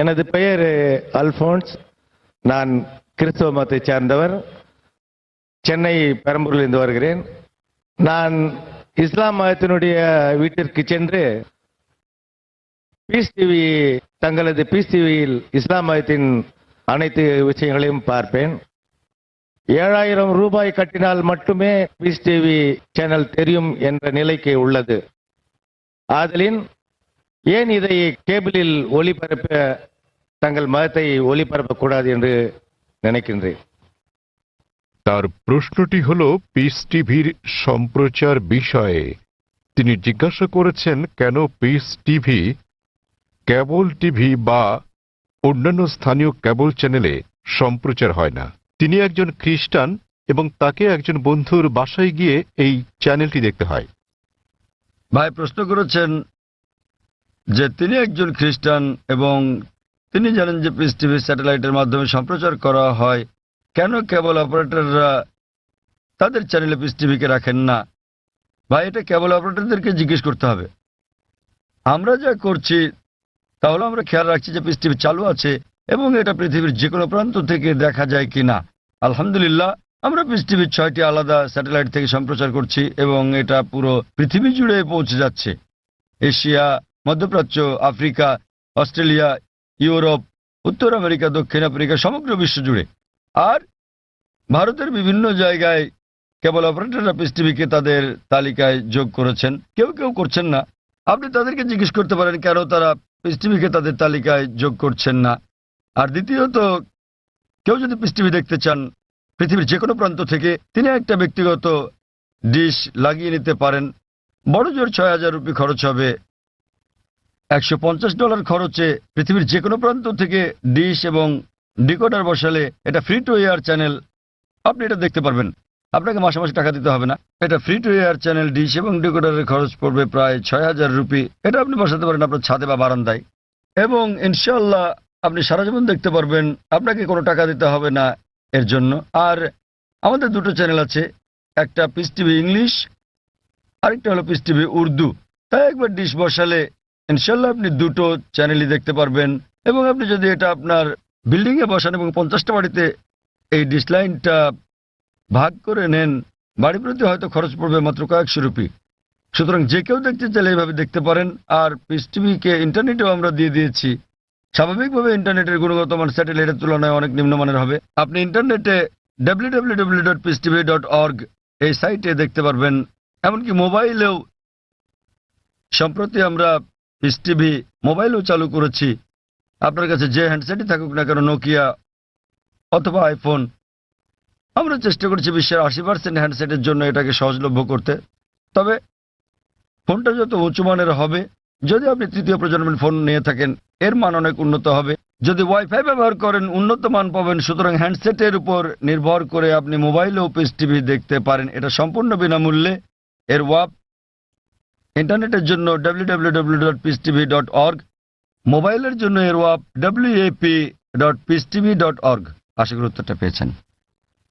எனது பெயர் அல்போன்ஸ். நான் கிறிஸ்தவ மதத்தை சார்ந்தவர். சென்னை பெரம்பூரில் இருந்து வருகிறேன். நான் இஸ்லாம் மதத்தினுடைய வீட்டிற்கு சென்று பீஸ் டிவி தங்களது பீஸ் டிவியில் இஸ்லாம் மதத்தின் அனைத்து விஷயங்களையும் பார்ப்பேன். ஏழாயிரம் ரூபாய் கட்டினால் மட்டுமே பீஸ் டிவி சேனல் தெரியும் என்ற நிலைக்கு உள்ளது. ஆதலின் ஏன் இதை கேபிளில் ஒளிபரப்ப தங்கள் மதத்தை ஒளிபரப்பக்கூடாது என்று நினைக்கின்றேன் তার প্রশ্নটি হল পিস টিভির সম্প্রচার বিষয়ে তিনি জিজ্ঞাসা করেছেন কেন পিস টিভি কেবল টিভি বা অন্যান্য স্থানীয় কেবল চ্যানেলে সম্প্রচার হয় না তিনি একজন খ্রিস্টান এবং তাকে একজন বন্ধুর বাসায় গিয়ে এই চ্যানেলটি দেখতে হয় ভাই প্রশ্ন করেছেন যে তিনি একজন খ্রিস্টান এবং তিনি জানেন যে পিস টিভি স্যাটেলাইটের মাধ্যমে সম্প্রচার করা হয়, কেন কেবল অপারেটররা তাদের চ্যানেলে পিস টিভিকে রাখেন না? ভাই, এটা কেবল অপারেটরদেরকে জিজ্ঞেস করতে হবে। আমরা যা করছি, তাহলে আমরা খেয়াল রাখছি যে পিস টিভি চালু আছে এবং এটা পৃথিবীর যে কোনো প্রান্ত থেকে দেখা যায় কি না। আলহামদুলিল্লাহ, আমরা পিস টিভির ছয়টি আলাদা স্যাটেলাইট থেকে সম্প্রচার করছি এবং এটা পুরো পৃথিবী জুড়ে পৌঁছে যাচ্ছে। এশিয়া মধ্যপ্রাচ্য, আফ্রিকা, অস্ট্রেলিয়া, ইউরোপ, উত্তর আমেরিকা, দক্ষিণ আফ্রিকা, সমগ্র বিশ্ব জুড়ে। আর ভারতের বিভিন্ন জায়গায় কেবল অপারেটররা পিস টিভিকে তাদের তালিকায় যোগ করেছেন। কেউ কেউ করছেন না। আপনি তাদেরকে জিজ্ঞেস করতে পারেন, কেন তারা পিস টিভিকে তাদের তালিকায় যোগ করছেন না? আর দ্বিতীয়ত, কেউ যদি পিস টিভি দেখতে চান, পৃথিবীর যে কোনো প্রান্ত থেকে তিনি একটা ব্যক্তিগত ডিশ লাগিয়ে নিতে পারেন। বড় জোর ছয় হাজার রুপি খরচ হবে একশো পঞ্চাশ ডলার খরচে পৃথিবীর যে কোনো প্রান্ত থেকে ডিশ এবং ডিকোডার বসালে এটা ফ্রি টু এয়ার চ্যানেল। আপনি এটা দেখতে পারবেন। আপনাকে মাসে মাসে টাকা দিতে হবে না। এটা free to air channel, dish এবং ডিকোডারের খরচ পড়বে প্রায় ছয় হাজার রুপি। এটা আপনি বসাতে পারেন আপনার ছাদে বা বারান্দায়। এবং ইনশাল্লাহ আপনি সারা জীবন দেখতে পারবেন, আপনাকে কোনো টাকা দিতে হবে না এর জন্য। আর আমাদের দুটো চ্যানেল আছে। একটা পিস টিভি ইংলিশ, আরেকটা হলো পিস টিভি উর্দু। তাই একবার ডিশ বসালে ইনশাল্লাহ আপনি দুটো চ্যানেলই দেখতে পারবেন এবং আপনি যদি এটা আপনার বিল্ডিংয়ে বসান এবং পঞ্চাশটা বাড়িতে এই ডিশ লাইনটা ভাগ করে নেন বাড়ি প্রতি হয়তো খরচ পড়বে মাত্র কয়েকশো রুপি। সুতরাং যে কেউ দেখতে চাইলে এইভাবে দেখতে পারেন। আর পিস টিভিকে ইন্টারনেটেও আমরা দিয়ে দিয়েছি। স্বাভাবিকভাবে ইন্টারনেটের গুণগত মান স্যাটেলাইটের তুলনায় অনেক নিম্নমানের হবে। আপনি ইন্টারনেটে www.peacetv.org এই সাইটে দেখতে পারবেন। এমনকি মোবাইলেও সম্প্রতি আমরা পিস টিভি মোবাইলও চালু করেছি। আপনার কাছে যে হ্যান্ডসেটই থাকুক না কেন নোকিয়া অথবা আইফোন আমরা চেষ্টা করছি বিশ্বের আশি পার্সেন্ট হ্যান্ডসেটের জন্য এটাকে সহজলভ্য করতে। তবে ফোনটা যত উঁচু মানের হবে, যদি আপনি তৃতীয় প্রজন্মের ফোন নিয়ে থাকেন, এর মান অনেক উন্নত হবে। যদি ওয়াইফাই ব্যবহার করেন, উন্নত মান পাবেন। সুতরাং হ্যান্ডসেটের উপর নির্ভর করে আপনি মোবাইলেও পিস টিভি দেখতে পারেন। এটা সম্পূর্ণ বিনামূল্যে। এর ওয়াপ ইন্টারনেটের জন্য www.pstv.org মোবাইলের জন্য এর ওয়াপ wap.pstv.org আশা করি উত্তরটা পেয়েছেন।